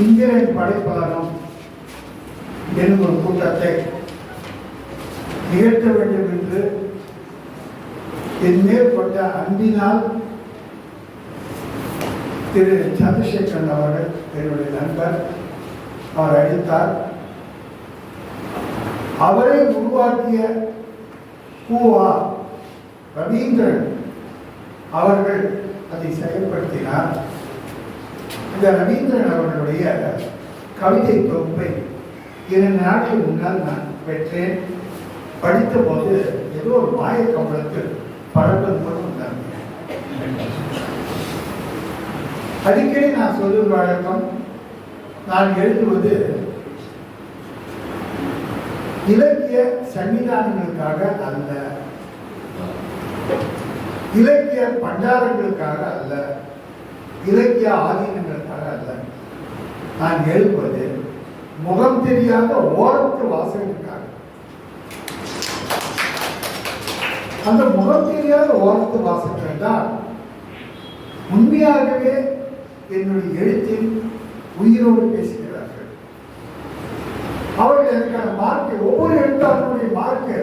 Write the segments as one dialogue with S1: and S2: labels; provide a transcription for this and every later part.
S1: இந்திரன் படைப்பாளம் என்னும் ஒரு கூட்டத்தை நிகழ்த்த வேண்டும் என்று என் மேற்பட்ட அன்பினால் திரு சந்திரசேகரன் அவர்கள் என்னுடைய நண்பர். அவர் அழைத்தார். அவரை உருவாக்கிய பூவா ரவீந்திரன் அவர்கள் அதை செயல்படுத்தினார். இந்த ரவீந்திரன் அவர்களுடைய கவிதை தொகுப்பை இரண்டு நாட்கள் முன்னால் நான் பெற்றேன். படித்த போது ஏதோ ஒரு மாய கம்பளத்தில் பழக்கம் போல வந்தாங்க அடிக்கடி நான் சொல்லும் வழக்கம் நான் எழுதுவது இலக்கிய சன்னிதானங்களுக்காக அல்ல. இலக்கிய பண்டாரங்களுக்காக அல்ல. இலக்கிய ஆதீனங்களுக்காக அல்ல நான் எழுப்பது முகம் தெரியாத ஓரத்து வாசகனுக்காக அந்த முகம் தெரியாத ஓரத்து வாசகர்கள் தான் உண்மையாகவே என்னுடைய எழுத்தில் உயிரோடு பேசுகிறார்கள். அவர்கள் எனக்கான மார்க்கு ஒவ்வொரு எழுத்தாளருடைய மார்க்கு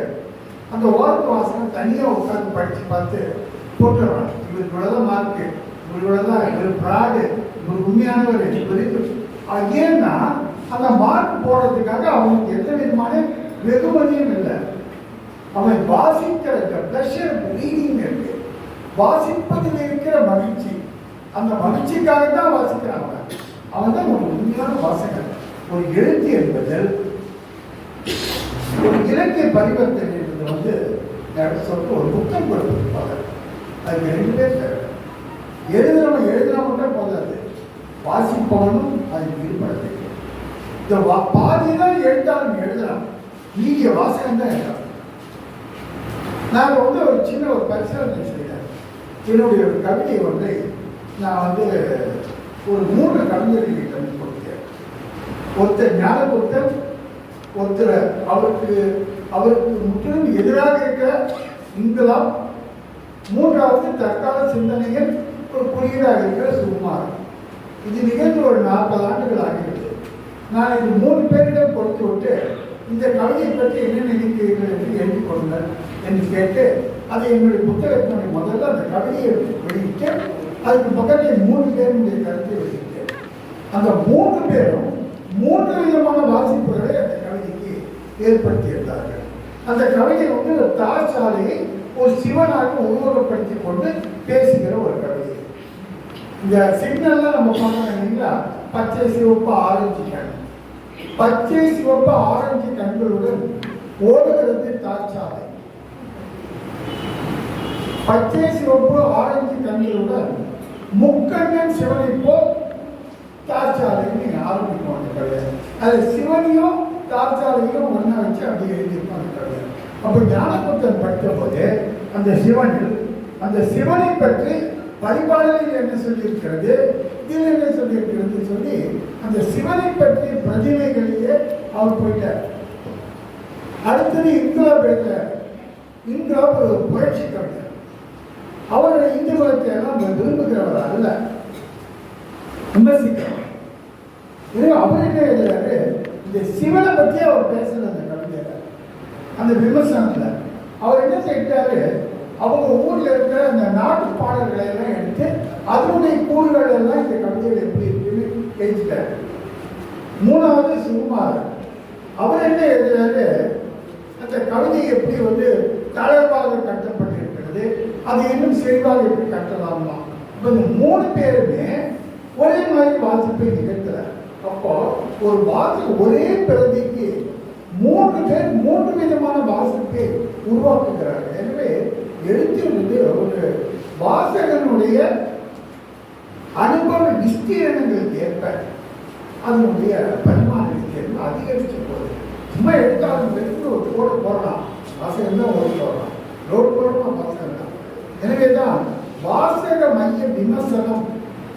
S1: அந்த ஓரத்து வாசகம் தனியாக உட்கார்ந்து படித்து பார்த்து போட்டுறான் இவர் மார்க்கு இவர் இவ்வளோதான் இவர் ப்ராடு இவர் உண்மையானவர் இவர் ஏன்னா அந்த மார்க் போடுறதுக்காக அவனுக்கு எந்த விதமான வெகுமதியும் இல்லை. அவன் வாசிக்கிற ப்ளஷர் ரீடிங் இருக்கு வாசிப்பதில் இருக்கிற மகிழ்ச்சி அந்த மகிழ்ச்சிக்காக தான் வாசிக்கிறான் அவன் தான் ஒரு உண்மையான வாசகன். ஒரு எழுத்து என்பது ஒரு இலக்கிய பரிவர்த்தனை என்பது வந்து எனக்கு சொல்லிட்டு ஒரு புத்தகம் கொடுத்துருப்பாங்க. அதுக்கு ரெண்டு பேர் எழுதுறவன் எழுதுனா மட்டும் போதாது. வாசிப்பவனும் அதுக்கு ஈடுபட வேண்டும் இந்த வா- பாதி தான் எழுதலாம். மீதிய வாசகம் தான் எழுதலாம். நான் வந்து ஒரு சின்ன ஒரு பரிசோதனை செய்தேன். என்னுடைய ஒரு கவிதை வந்து நான் வந்து ஒரு மூன்று கவிஞர்களிடம் கொடுத்தேன் ஒருத்தர் ஞானபுத்தர் ஒருத்தர் அவருக்கு அவருக்கு முற்றிலும் எதிராக இருக்கிற இங்கெல்லாம் மூன்றாவது தற்கால சிந்தனைகள் ஒரு குறியீடாக இருக்கிற சுகுமார் இது நிகழ்ந்து ஒரு நாற்பது ஆண்டுகள் ஆகிறது நான் இது மூணு பேரிடம் கொடுத்து விட்டு இந்த கவிதையை பற்றி என்ன நினைக்கிறீர்கள் என்று எழுதி கொள்ளுங்கள் என்று கேட்டு அதை என்னுடைய புத்தகத்தினுடைய முதல்ல அந்த கவிதையை வெளியிட்டு அதுக்கு பக்கத்தில் மூணு பேருடைய கருத்தை வெளியிட்டேன் அந்த மூன்று பேரும் மூன்று விதமான வாசிப்புகளை அந்த கவிதைக்கு ஏற்படுத்தியிருந்தார்கள். அந்த கவிதை வந்து தாசாலையை ஒரு சிவனாக உருவகப்படுத்தி கொண்டு பேசுகிற ஒரு கவிதை இந்த சிக்னல்லாம் நம்ம பார்க்கணும் இல்லைங்களா பச்சை சிவப்பு ஆரஞ்சு கண் பச்சை சிவப்பு ஆரஞ்சு கண்களுடன் ஓடுகிறது தாச்சாலை பச்சை சிவப்பு ஆரஞ்சு கண்களுடன் முக்கண்ணன் சிவனை போல் தாச்சாலைன்னு ஆரம்பிக்கும் அந்த கவிதை அது சிவனையும் தாச்சாலையும் ஒன்றா வச்சு அப்படி எழுதியிருப்பாங்க அந்த கவிதை அப்போ ஞானபுத்தன் படித்த போது அந்த சிவனில் அந்த சிவனை பற்றி பரிபாடலில் என்ன சொல்லியிருக்கிறது? இதில் என்ன சொல்லியிருக்கிறது சொல்லி அந்த சிவனை பற்றி பிரதிமைகளையே அவர் போயிட்டார். அடுத்தது இந்திரா எழுதுறார் இந்திரா ஒரு புரட்சி கவிஞர். அவர் இந்து மதத்தை எல்லாம் விரும்புகிறவர் அல்ல. விமர்சிக்கிறவர். இது எழுதுறாரு? இந்த சிவனை பற்றி அவர் பேசுன அந்த கவிஞர். அந்த விமர்சனத்தில் அவர் என்ன செய்தாரு அவங்க ஊர்ல இருக்கிற அந்த நாட்டு பாடல்களை எல்லாம் எடுத்து அதனுடைய கூறுகள் எல்லாம் இந்த கவிதையில் எப்படி இருக்குன்னு எழுதிட்டாரு மூணாவது சுகுமார் அவர் என்ன எழுதுறாரு? அந்த கவிதை எப்படி வந்து தளர்வாக கட்டப்பட்டிருக்கிறது அது இன்னும் செறிவாக எப்படி கட்டலாமா? இப்போ இந்த மூணு பேருமே ஒரே மாதிரி வாசிப்பை நிகழ்த்துறார். அப்போ ஒரு வாசி ஒரே பிரதிக்கு மூன்று பேர் மூன்று விதமான வாசிப்பை உருவாக்குகிறார்கள். எனவே எழுத்து வந்து ஒரு வாசகனுடைய அனுபவ நிஸ்தீரணங்களுக்கு ஏற்ப அதனுடைய பரிமாணத்துக்கு ஏற்ப அதிகரிச்சு போகுது. சும்மா எடுத்தாலும் எடுத்து ஒரு கோடு போடலாம். வாசகம் தான் ஓடி போடலாம் ரோடு போடலாம் வாசகம் தான். எனவே தான் வாசக மைய விமர்சனம்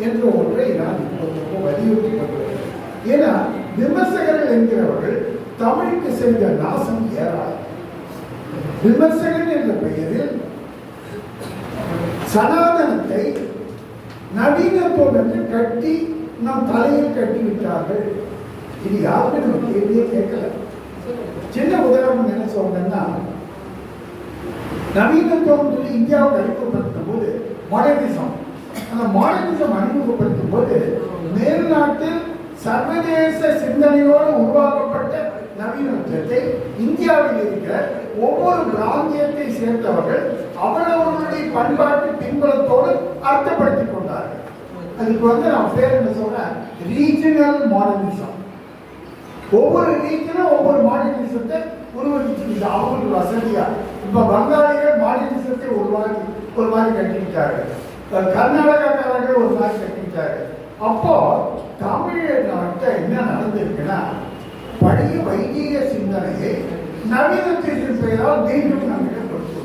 S1: என்ற ஒன்றை நான் இப்போது வலியுறுத்தி கொண்டிருக்கிறேன். ஏன்னா விமர்சகர்கள் என்கிறவர்கள் தமிழுக்கு செய்த நாசம் ஏறாது. விமர்சகன் என்ற பெயரில் சனாதனத்தை நவீன என்று கட்டி நம் தலையில் கட்டி விட்டார்கள் இது யாருமே நம்ம கேள்வியே கேட்கல. சின்ன உதாரணம் என்ன சொல்றேன்னா நவீனத்துவம் சொல்லி இந்தியாவை அறிமுகப்படுத்தும் போது மாடர்னிசம். அந்த மாடர்னிசம் அறிமுகப்படுத்தும் போது மேல்நாட்டு சர்வதேச சிந்தனையோடு உருவாக்கப்பட்ட நவீனத்துவத்தை இந்தியாவில் இருக்கிற ஒவ்வொரு பிராந்தியத்தை சேர்ந்தவர்கள் அவரவர்களுடைய பண்பாட்டு பின்பலத்தோடு அர்த்தப்படுத்திக் கொண்டார்கள். அதுக்கு வந்து நான் பேர் என்ன சொன்னேன்? ரீஜனல் மாடலிசம் ஒவ்வொரு ரீஜனும் ஒவ்வொரு மாடலிசத்தை உருவகிச்சு அவங்களுக்கு வசதியா? இப்ப பங்காளிகள் ஒரு உருவாக்கி ஒரு மாதிரி கட்டிக்கிட்டாரு கர்நாடகாக்காரர்கள் ஒரு மாதிரி கட்டிக்கிட்டாரு அப்போ தமிழ்நாட்டை என்ன நடந்திருக்குன்னா பழைய வைதிக சிந்தனையை நவீனத்தின் பெயரால் மீண்டும் நம்மிடம் கொடுத்து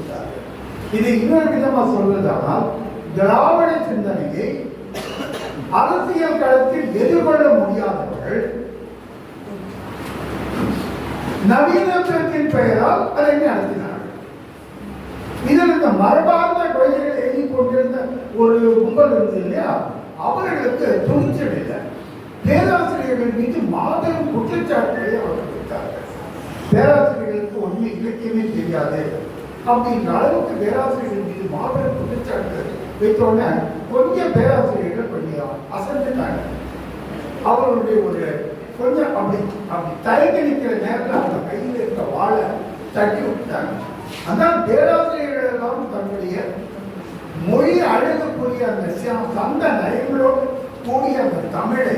S1: இது இன்னொரு விதமா சொல்வதானால் திராவிட சிந்தனையை அரசியல் களத்தில் எதிர்கொள்ள முடியாதவர்கள் நவீனத்தின் பெயரால் அதை நடத்தினார்கள் இதில் இந்த மரபார்ந்த கொள்கைகளை எழுதி கொண்டிருந்த ஒரு கும்பல் இருந்தது இல்லையா? அவர்களுக்கு துணிச்சல் இல்லை பேராசிரியர்கள் மீது மாபெரும் குற்றச்சாட்டுகளை அவர்கள் வைத்தார்கள் பேராசிரியர்களுக்கு ஒன்றுமே இலக்கியமே தெரியாது. அப்படின்ற அளவுக்கு பேராசிரியர்கள் மீது மாபெரும் குற்றச்சாட்டு வைத்தோடனே கொஞ்சம் பேராசிரியர்கள் கொஞ்சம் அசந்துட்டாங்க. அவர்களுடைய ஒரு கொஞ்சம் அப்படி அப்படி தயங்கி நேரத்தில் அவங்க கையில் இருக்க வாழை தட்டி விட்டாங்க அதான் பேராசிரியர்கள் எல்லாம் தன்னுடைய மொழி அழகக்கூடிய அந்த ச- சந்த நயங்களோடு கூடிய அந்த தமிழை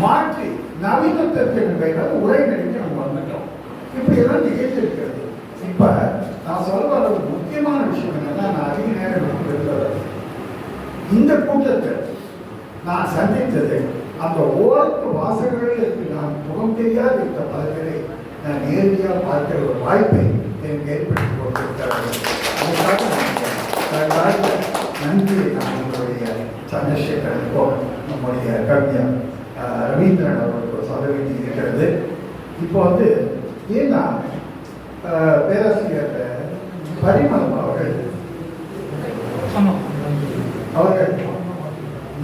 S1: மாற்றி நவீனத்திற்கு பெயரால் உரைநடைக்கு இப்படி எல்லாம் நிகழ்ச்சி இருக்கிறது இப்ப நான் சொல்ல வர ஒரு முக்கியமான விஷயம் என்னன்னா நான் அதிக நேரம் எடுத்து இருக்கிறது. இந்த கூட்டத்தை நான் சந்தித்தது அந்த ஓரத்து வாசகர்களுக்கு நான் முகம் தெரியாத இந்த பல பேரை நான் நேரடியாக பார்க்கிற ஒரு வாய்ப்பை எனக்கு ஏற்படுத்தி கொடுத்திருக்கிறார்கள் அதுக்காக நான் அதற்காக நன்றி நான் உங்களுடைய சந்திரசேகரனுக்கும் நம்முடைய கவிஞர் ரவீந்திரன் அவர்களுக்கு சொல்ல வேண்டி இருக்கிறது. இப்போ வந்து ஏன்னா பேராசிரியர் பரிமளம் அவர்கள் அவர்கள்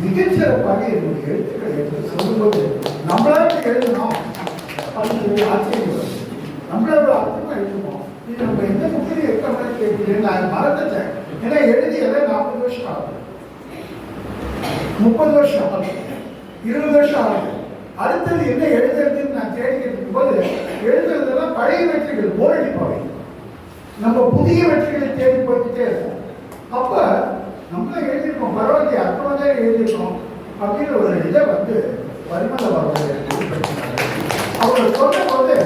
S1: மிகச்சிறப்பாக என்னுடைய எழுத்துக்களை எடுத்து சொல்லும்போது நம்மளால எழுதணும். அப்படின்னு ஆச்சரியம். நம்மளால அர்த்தமா எழுதணும். இது நம்ம எந்த புக்கிலையும் இருக்க மாதிரி கேட்கிறேன் நான் மறந்துட்டேன். ஏன்னா எழுதியதை நாற்பது வருஷம் ஆகுது. முப்பது வருஷம் ஆகுது. இருபது வருஷம் ஆகுது. அடுத்தது என்ன எழுதுறதுன்னு நான் தேடிக்கிட்டு போது எழுதுறதெல்லாம் பழைய வெற்றிகள் போரடிப்பாவை நம்ம புதிய வெற்றிகளை தேடி போய்கிட்டே இருக்கோம் அப்போ நம்ம எழுதியிருக்கோம் பரவாயில்லையே அப்புறம் தான் எழுதியிருக்கோம் அப்படின்னு ஒரு இதை வந்து பரிமள அவர்கள் அவர் சொன்ன போது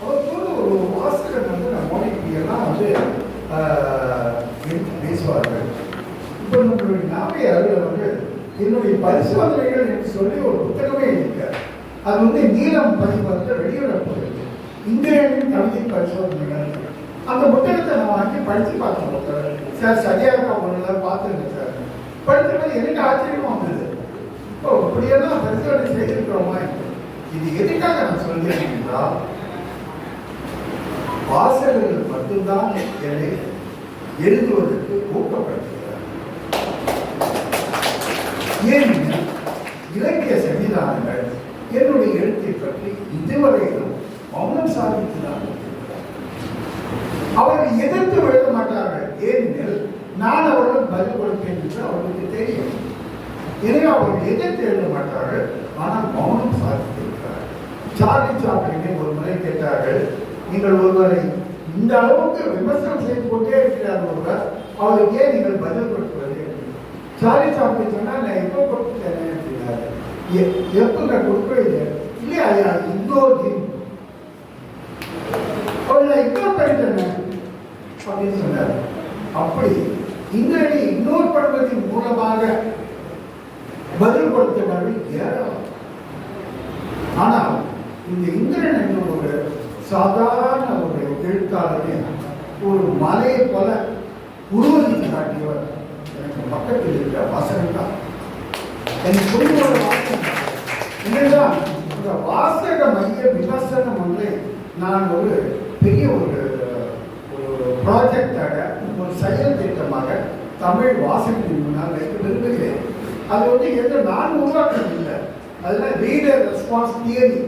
S1: அவர் சொன்ன ஒரு வாசகர் வந்து நான் மோடிக்கு எல்லாம் வந்து பேசுவார்கள். இப்போ நம்மளுடைய நாமைய வந்து என்னுடைய பரிசோதனைகள் என்று சொல்லி ஒரு புத்தகமே எழுதியிருக்கார் அது வந்து நீலம் பதிப்பகத்தில் வெளியிடப்படுகிறது இந்திரனின் கவிதை பரிசோதனைகள். அந்த புத்தகத்தை நான் வாங்கி படித்து பார்த்தோம் சார் சரியாக இருக்கா? ஒன்று பார்த்துருங்க சார். படித்தபோது எனக்கு ஆச்சரியமா வந்தது. ஓ இப்படியெல்லாம் பரிசோதனை செய்திருக்கிறோமா இது எதுக்காக நான் சொல்கிறேன் என்றால் வாசகர்கள் மட்டும்தான் என்னை எழுதுவதற்கு ஊக்கப்படுத்துகிறார் ஏனெனில் இலக்கிய சன்னிதானங்கள் என்னுடைய எழுத்தை பற்றி இதுவரையிலும் மௌனம் சாதித்துதான் அவர்கள் எதிர்த்து விட மாட்டார்கள். ஏனெனில் நான் அவர்கள் பதில் கொடுப்பேன் என்று அவர்களுக்கு தெரியும். எனவே அவர்கள் எதிர்த்து எழுத மாட்டார்கள். ஆனால் மௌனம் சாதித்திருக்கிறார்கள். சார்லி சாப்ளினை ஒரு முறை கேட்டார்கள். நீங்கள் ஒருவரை இந்த அளவுக்கு விமர்சனம் செய்து கொண்டே இருக்கிறார் ஒருவர். அவருக்கு ஏன் நீங்கள் பதில் கொடுக்கிறது? சார்லி சாப்பிட்டு சொன்னால் அப்படின்னாரு "எ- எப்போ இல்லை இல்லையா இக்னோர் அப்படின்னு சொன்னார். அப்படி இந்திரனை இக்னோர் பண்ணுவதன் மூலமாக பதில் கொடுத்தவர்கள் ஏராளம். ஆனால் இந்த இந்திரன் ஒரு சாதாரண ஒரு எழுத்தாளரை ஒரு மலையை போல உருவத்தை காட்டியவர். எனக்கு பக்கத்தில் இருக்கிற வாசகன் தான். எனக்கு இதுதான் இந்த வாசக மைய விமர்சனம் வந்து நான் ஒரு பெரிய ஒரு ஒரு ப்ராஜெக்டாக ஒரு செயல் திட்டமாக தமிழ் வாசகத்தின் முன்னால் வைக்க விரும்புகிறேன். அது வந்து எந்த நான் உருவாக்கம் இல்லை. அதில் ரீடர் ரெஸ்பான்ஸ் தியரி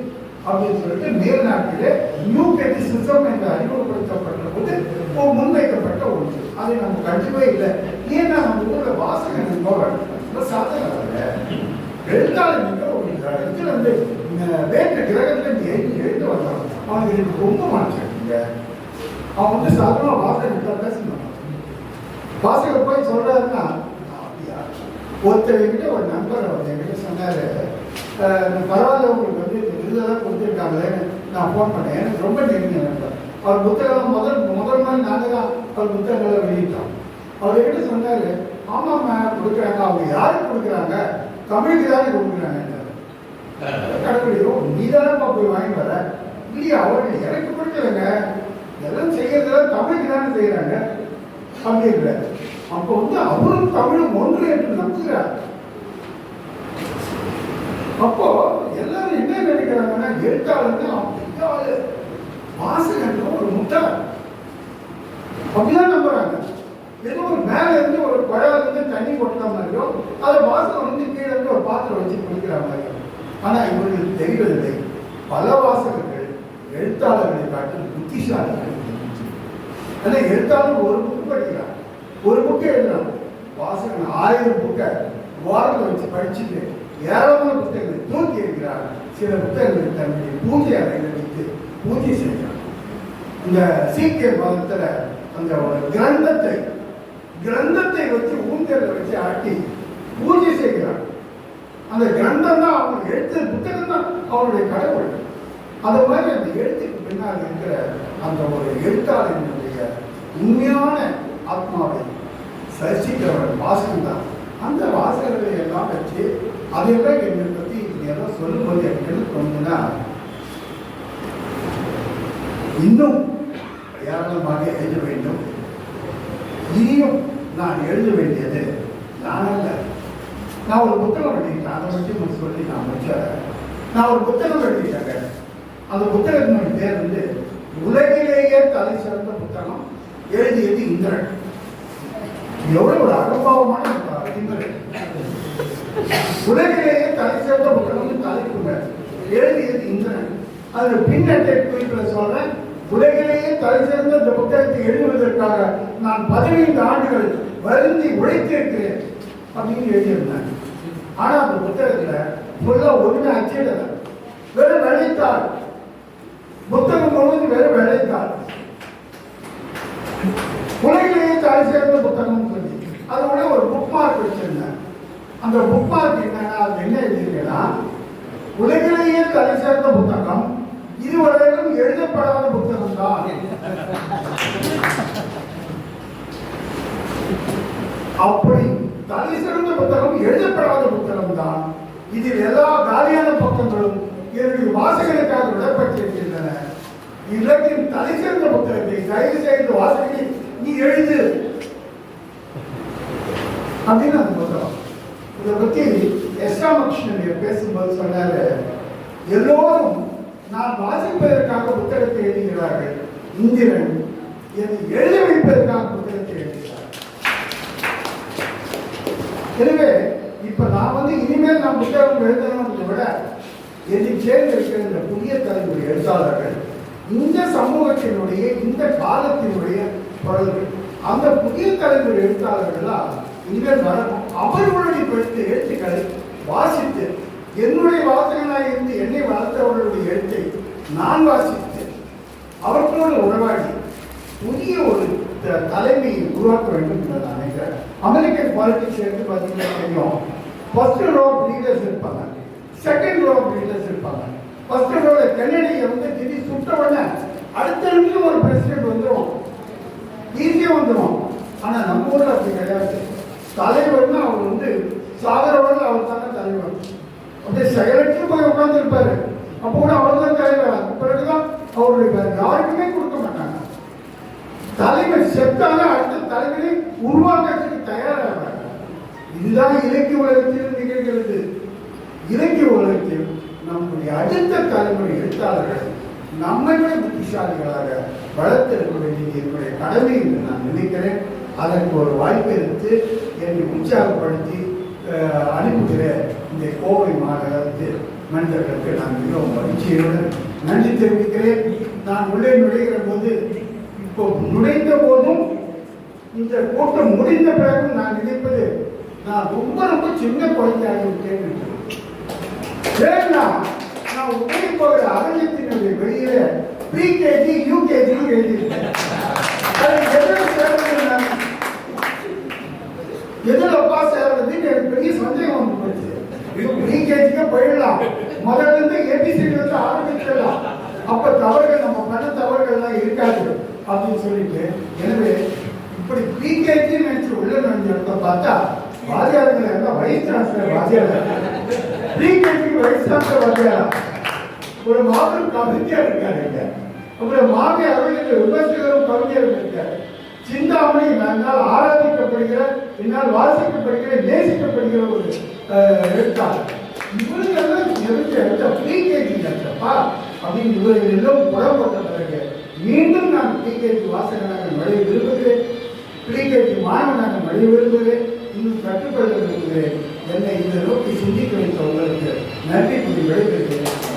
S1: அப்படின்னு சொல்லிட்டு மேல்நாட்டிலே நியூ கிரிட்டிசிசம் என்று அறிமுகப்படுத்தப்பட்ட போது முன்வைக்கப்பட்ட ஒன்று. அதை நம்ம கண்டிப்பே இல்லை. ஏன்னா நம்ம ஊரில் வாசகம் என்பவர் ரொம்ப சாதனை எழுத்தாளர் நீங்க ஒரு இடத்துல வந்து அஹ், வேற்று கிரகத்துல இருந்து எழுதி எழுந்து எனக்கு ரொம்ப மனசிருக்கீங்க அவன் வந்து சாதாரண வாசகன் பேசணும். வாசகர் போய் சொல்றாருன்னா "ஆ, அப்படியா? ஒருத்தர் என்கிட்ட ஒரு நண்பர் அவர் என்கிட்ட சொன்னாரு "அஹ், பரவாயில்ல உங்களுக்கு வந்து இந்த விருதெல்லாம் கொடுத்துருக்காங்களேன்னு நான் ஃபோன் பண்ணேன். எனக்கு ரொம்ப நெருங்கிய நண்பர். அவர் புத்தகம் முதல் முதல் நாள் நாங்கள் தான் அவர் புத்தகங்களை வெளியிட்டோம். அவர் என்கிட்ட சொன்னாரு ஆமாம்மா கொடுக்குறாங்க. அவங்க யாருக்கு கொடுக்குறாங்க? தமிழுக்கு தானே கொடுக்குறாங்க. கடவுளையோ நீ தானப்பா போய் வாங்கி வர? இல்லையா? அவர்கள் எனக்கு கொடுக்கலங்க எல்லாம் செய்யறதெல்லாம் தமிழுக்கு தானே செய்யறாங்க. அப்படிங்கிற. அப்போ வந்து அவரும் தமிழும் ஒன்று என்று நம்புகிறார். அப்போ எல்லாரும் என்ன நினைக்கிறாங்கன்னா எழுத்தாளர்கள் அவன் பெரிய ஆளு வாசகன் ஒரு முட்டாள். அப்படிதான் நம்புறாங்க. ஏதோ ஒரு மேல இருந்து ஒரு குழால இருந்து தண்ணி கொட்டுற மாதிரியோ அதை வாசகம் வந்து கீழே இருந்து ஒரு பாத்திரம் வச்சு குடிக்கிற மாதிரியோ. ஆனா இவர்களுக்கு தெரிவதில்லை. பல வாசகர்கள் எழுத்தாளர்களை காட்டில் புத்திசாலிகள் ஆனா எழுத்தாளர் ஒரு புக்கு படிக்கிறார் ஒரு புக்கு எழுதுறாங்க வாசகன் ஆயிரம் புக்கை வாரத்தில் வச்சு படிச்சுட்டு ஏராளமான புத்தகங்களை தூக்கி இருக்கிறார் சில புத்தகங்களை தன்னுடைய பூஜை அறையில் வைத்து பூஜை செய்கிறார். இந்த சீக்கிய மதத்தில் அந்த ஒரு கிரந்தத்தை கிரந்தத்தை வச்சு ஊஞ்சல வச்சு ஆட்டி பூஜை செய்கிறார். அந்த கிரந்தம் தான் அவங்க எடுத்த புத்தகம் தான் அவருடைய கடவுள். அந்த மாதிரி அந்த எழுத்துக்கு பின்னால் இருக்கிற அந்த ஒரு எழுத்தாளரினுடைய உண்மையான ஆத்மாவை சரிசிக்கிறவர் வாசகம் தான். அந்த வாசகர்களை எல்லாம் வச்சு அதையெல்லாம் என்னை பற்றி எல்லாம் சொல்லும்போது எனக்கு என்ன தோணுதுன்னா இன்னும் ஏராளமாக எழுத வேண்டும். இனியும் நான் எழுத வேண்டியது நானல்ல நான் ஒரு புத்தகம் எழுதிட்டேன் அதை பற்றி உங்களுக்கு சொல்லி நான் முடிச்சேன் நான் ஒரு புத்தகம் எழுதிட்டேன் அந்த புத்தகத்தினுடைய பேர் வந்து உலகிலேயே தலை சிறந்த புத்தகம் எழுதியது இந்திரன். எவ்வளவு ஒரு அனுபவமான இந்திரன் உலகிலேயே தலை சிறந்த புத்தகம் தலைப்புங்க எழுதியது இந்திரன். அதுல பின்னட்டை குறிப்பில் சொல்றேன். உலகிலேயே தலை சிறந்த இந்த புத்தகத்தை எழுதுவதற்காக நான் பதினைந்து ஆண்டுகள் வருந்தி உழைத்திருக்கிறேன் அப்படின்னு எழுதியிருந்தேன் ஆனா அந்த புத்தகத்துல ஃபுல்லா ஒண்ணுமே அச்சிடல. வெறும் வெள்ளைத்தாள் புத்தகம் முழுவதும் வேறு வெள்ளைத்தாள் உலகிலேயே தலை சேர்ந்த புத்தகம் சொல்லி அதோட ஒரு புக் மார்க் வச்சிருந்தேன் அந்த புக் மார்க் என்னன்னா அது என்ன எழுதியிருக்கேன்னா உலகிலேயே தலை சேர்ந்த புத்தகம் இதுவரையிலும் எழுதப்படாத புத்தகம் தான். அப்படி தலை சிறந்த புத்தகம் எழுதப்படாத புத்தகம் தான். இதில் எல்லா காலியான பக்கங்களும் என்னுடைய வாசகனுக்காக விடப்பட்டிருக்கின்றன. இலக்கின் தலை சிறந்த புத்தகத்தை தயவு செய்து வாசகனை நீ எழுது. அப்படின்னு அந்த புத்தகம் இதை பத்தி எஸ்ராமகிருஷ்ணன் பேசும்போது சொன்னாரு. எல்லோரும் நான் வாசிப்பதற்காக புத்தகத்தை எழுதுகிறார்கள். இந்திரன் என்னை எழுத வைப்பதற்காக புத்தகத்தை எழுதுகிறார். எனவே இப்ப நான் வந்து இனிமேல் நான் புத்தகம் எழுதணும் விட என்னை சேர்ந்து இருக்கிற இந்த புதிய தலைமுறை எழுத்தாளர்கள் இந்த சமூகத்தினுடைய இந்த காலத்தினுடைய குரல்கள் அந்த புதிய தலைமுறை எழுத்தாளர்கள்லாம் இவர் வரணும் அவர்களுடைய படித்த எழுத்துக்களை வாசித்து என்னுடைய வாசகனாக இருந்து என்னை வளர்த்தவர்களுடைய எழுத்தை நான் வாசித்து அவர்களோடு உறவாடி புதிய ஒரு தலைமையை உருவாக்க வேண்டும் என்று நான் நினைக்கிறேன் அமெரிக்கன் பாலிட்டிக்ஸ் எடுத்து பார்த்தீங்கன்னா தெரியும். ஃபர்ஸ்ட் ரோ லீடர்ஸ் இருப்பாங்க செகண்ட் ரோ லீடர்ஸ் இருப்பாங்க. ஃபர்ஸ்ட் ரோல கென்னடியை வந்து திடீர் சுட்ட உடனே அடுத்த நிமிஷம் ஒரு பிரசிடென்ட் வந்துடும் ஈஸியாக வந்துடும் ஆனால் நம்ம ஊரில் அப்படி கிடையாது. தலைவர்னா அவர் வந்து சாகரவர்கள் அவர் தானே தலைவர். அப்படியே செயலற்று போய் உட்காந்துருப்பாரு அப்போ கூட அவர் தான் தலைவர். அதுக்கு பிறகுதான் அவருடைய யாருக்குமே கொடுக்க மாட்டாங்க. தலைவர் செத்தாலே அடுத்த தலைவரை உருவாக்கத்துக்கு தயாராகிறாங்க இதுதான் இலக்கிய உலகத்தில் நிகழ்கிறது. இலக்கிய உலகத்தில் நம்முடைய அடுத்த தலைமுறை எழுத்தாளர்கள் நம்மை விட புத்திசாலிகளாக வளர்த்திருக்க வேண்டியது என்னுடைய கடமை என்று நான் நினைக்கிறேன் அதற்கு ஒரு வாய்ப்பு எடுத்து என்னை உற்சாகப்படுத்தி அனுப்புகிற இந்த கோவை மாநகரத்தில் மனிதர்களுக்கு நான் மிகவும் மகிழ்ச்சியுடன் நன்றி தெரிவிக்கிறேன் நான் உள்ளே நுழைகிற போது இப்போ நுழைந்த போதும் இந்த கூட்டம் முடிந்த பிறகும் நான் நினைப்பது நான் ரொம்ப ரொம்ப சின்ன குழந்தையாக விட்டேன் என்று. ஏன்னா நான் உள்ளே போகிற அரங்கத்தினுடைய வெளியில ப்ரீகேஜி யூகேஜி எழுதியிருக்கேன். அது எதில் சேர்றது நான் எதில் பாஸ் ஆகிறதுன்னு எனக்கு பெரிய சந்தேகம் வந்து போச்சு. இது ப்ரீகேஜிக்கு போயிடலாம். முதல்ல இருந்து ஏபிசிடி வந்து ஆரம்பிச்சிடலாம் அப்ப தவறுகள் நம்ம பண்ண தவறுகள்லாம் இருக்காது அப்படின்னு சொல்லிட்டு. எனவே இப்படி ப்ரீகேஜி நினைச்சு உள்ள நுழைஞ்ச பார்த்தா வாத்தியார்கள் எல்லாம் வைஸ் சான்சலர் வாத்தியார் ஒரு மாபெரும் கவிஞர் இருக்காரு இங்க. அப்புறம் மாவை அறிஞர் விமர்சகரும் கவிஞரும் இருக்காரு. சிந்தாமணி என்னால் ஆராதிக்கப்படுகிற என்னால் வாசிக்கப்படுகிற நேசிக்கப்படுகிற ஒரு அஹ், எழுத்தாளர். எழுத்த எதிர்த்து எடுத்த பிகேஜி எடுத்தப்பா அப்படின்னு இவர்கள் எல்லாம் புறப்பட்ட பிறகு மீண்டும் நான் பிகேஜி வாசகனாக நுழைய விரும்புகிறேன். பிகேஜி மாணவனாக நுழைய விரும்புகிறேன். இன்னும் கற்றுக்கொள்ள விரும்புகிறேன். என்னை இதை நோக்கி சிந்திக்க வைத்த உங்களுக்கு நன்றி கூறி விடைபெறுகிறேன்.